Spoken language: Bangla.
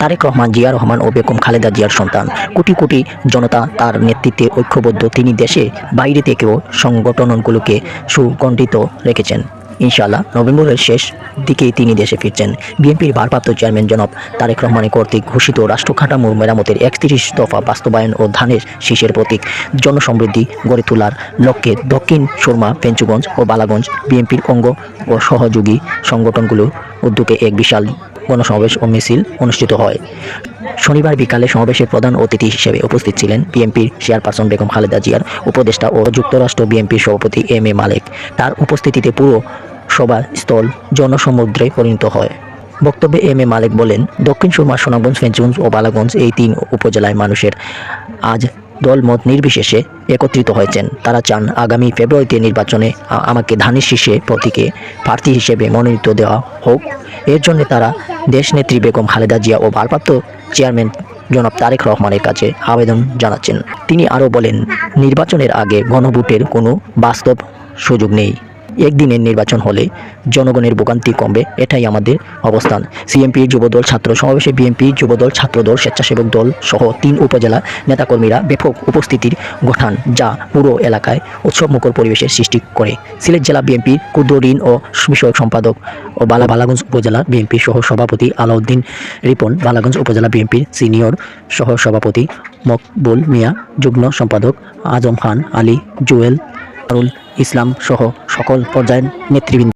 তারেক রহমান জিয়া রহমান ও বেগম খালেদা জিয়ার সন্তান। কোটি কোটি জনতা তার নেতৃত্বে ঐক্যবদ্ধ। তিনি দেশে বাইরে থেকেও সংগঠনগুলোকে সুগঠিত রেখেছেন। ইনশাআল্লাহ নভেম্বরের শেষ দিকেই তিনি দেশে ফিরছেন। বিএনপির ভারপ্রাপ্ত চেয়ারম্যান জনাব তারেক রহমানের কর্তৃক ঘোষিত রাষ্ট্র কাঠামো মেরামতের একত্রিশ দফা বাস্তবায়ন ও ধানের শীষের প্রতীক জনসমৃদ্ধি গড়ে তোলার লক্ষ্যে দক্ষিণ সুরমা পেঞ্চুগঞ্জ ও বালাগঞ্জ বিএনপির অঙ্গ ও সহযোগী সংগঠনগুলোর উদ্যোগে এক বিশাল গণসমাবেশ ও মিছিল অনুষ্ঠিত হয়। শনিবার বিকালে সমাবেশের প্রধান অতিথি হিসেবে উপস্থিত ছিলেন বিএনপির চেয়ারপারসন বেগম খালেদা জিয়ার উপদেষ্টা ও যুক্তরাষ্ট্র বিএনপির সভাপতি এম এ মালেক। তার উপস্থিতিতে পুরো সভাস্থল জনসমুদ্রে পরিণত হয়। বক্তব্যে এম এ মালেক বলেন, দক্ষিণ সুরমা সোনাগঞ্জ, ফেঞ্চুগঞ্জ ও বালাগঞ্জ এই তিন উপজেলায় মানুষের আজ দলমত নির্বিশেষে একত্রিত হয়েছেন। তারা চান আগামী ফেব্রুয়ারিতে নির্বাচনে আমাকে ধানের শীর্ষে প্রতীকে প্রার্থী হিসেবে মনোনীত দেওয়া হোক। এর জন্য তারা দেশনেত্রী বেগম খালেদা জিয়া ও ভারপ্রাপ্ত চেয়ারম্যান জনাব তারেক রহমানের কাছে আবেদন জানাচ্ছেন। তিনি আরও বলেন, নির্বাচনের আগে গণভোটের কোনো বাস্তব সুযোগ নেই। একদিনের নির্বাচন হলে জনগণের ভোগান্তি কমবে, এটাই আমাদের অবস্থান। সিএমপির যুবদল, ছাত্র সমাবেশে বিএনপি যুবদল, ছাত্রদল, স্বেচ্ছাসেবক দল সহ তিন উপজেলা নেতাকর্মীরা ব্যাপক উপস্থিতির গঠান যা পুরো এলাকায় উৎসবমুখর পরিবেশের সৃষ্টি করে। সিলেট জেলা বিএনপি ক্ষুদ্র ও বিষয়ক সম্পাদক ও বালা বালাগঞ্জ উপজেলা বিএনপি সহ সভাপতি আলাউদ্দিন রিপন, বালাগঞ্জ উপজেলা বিএনপির সিনিয়র সহ সভাপতি মকবুল মিয়া, যুগ্ম সম্পাদক আজম খান, আলী, জুয়েল, আরুল ইসলাম সহ সকল পর্যায়ের নেতৃবৃন্দ।